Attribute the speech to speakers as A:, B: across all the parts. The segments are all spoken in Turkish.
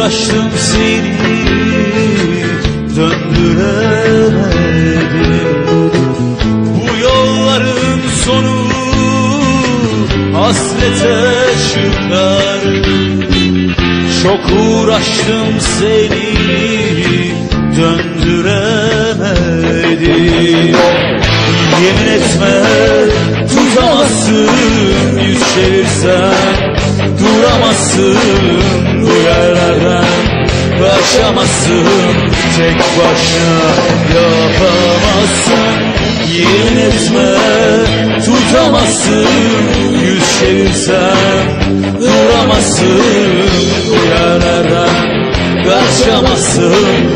A: uğraştım seni döndüremedim. Bu yolların sonu hasrete çıkar Çok uğraştım seni döndüremedim. Yemin etme tutamazsın yüz çevirsen Duramazsın yerlerden Kaçamazsın tek başına yapamazsın. Yemin etme tutamazsın. Yüz çevirsen Duramazsın bu yerlerden Kaçamazsın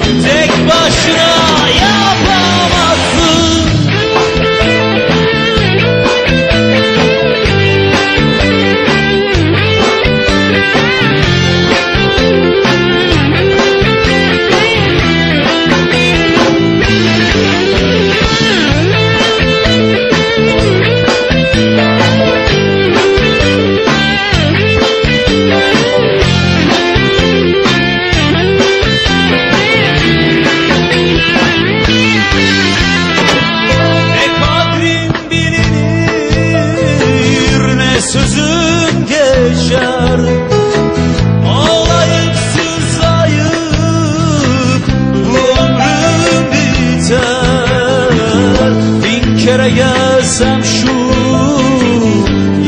A: gelsem şu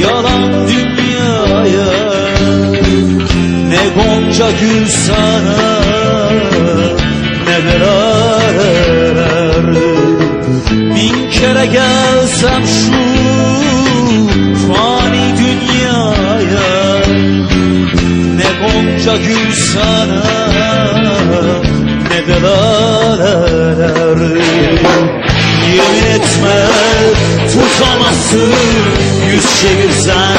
A: yalan dünyaya Ne gonca gül sana ne beraber Bin kere gelsem şu fani dünyaya Ne gonca gül sana ne de laleler Yemin etme tutamazsın yüz çevirsen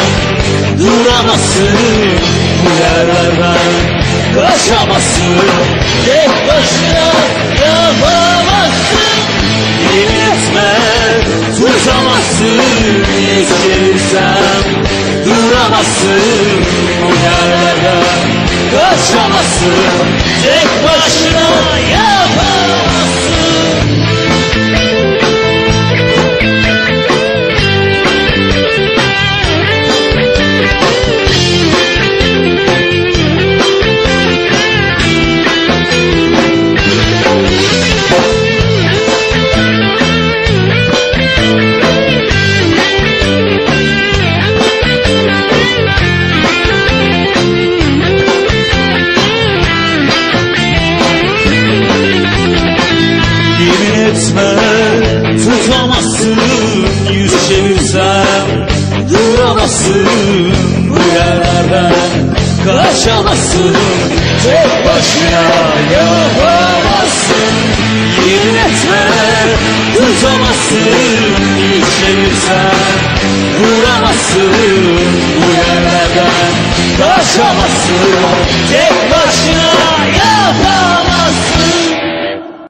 A: Duramazsın. Bu yerlerden kaçamazsın Tek başına yapamazsın. Yemin etme tutamazsın yüz çevirsen Duramazsın. Bu yerlerden kaçamazsın Tek başına Duramazsın bu yerlerden kaçamazsın. Tek başına yapamazsın. Yemin etme tutamazsın. Yüz çevirsen Duramazsın bu yerlerden kaçamazsın. Tek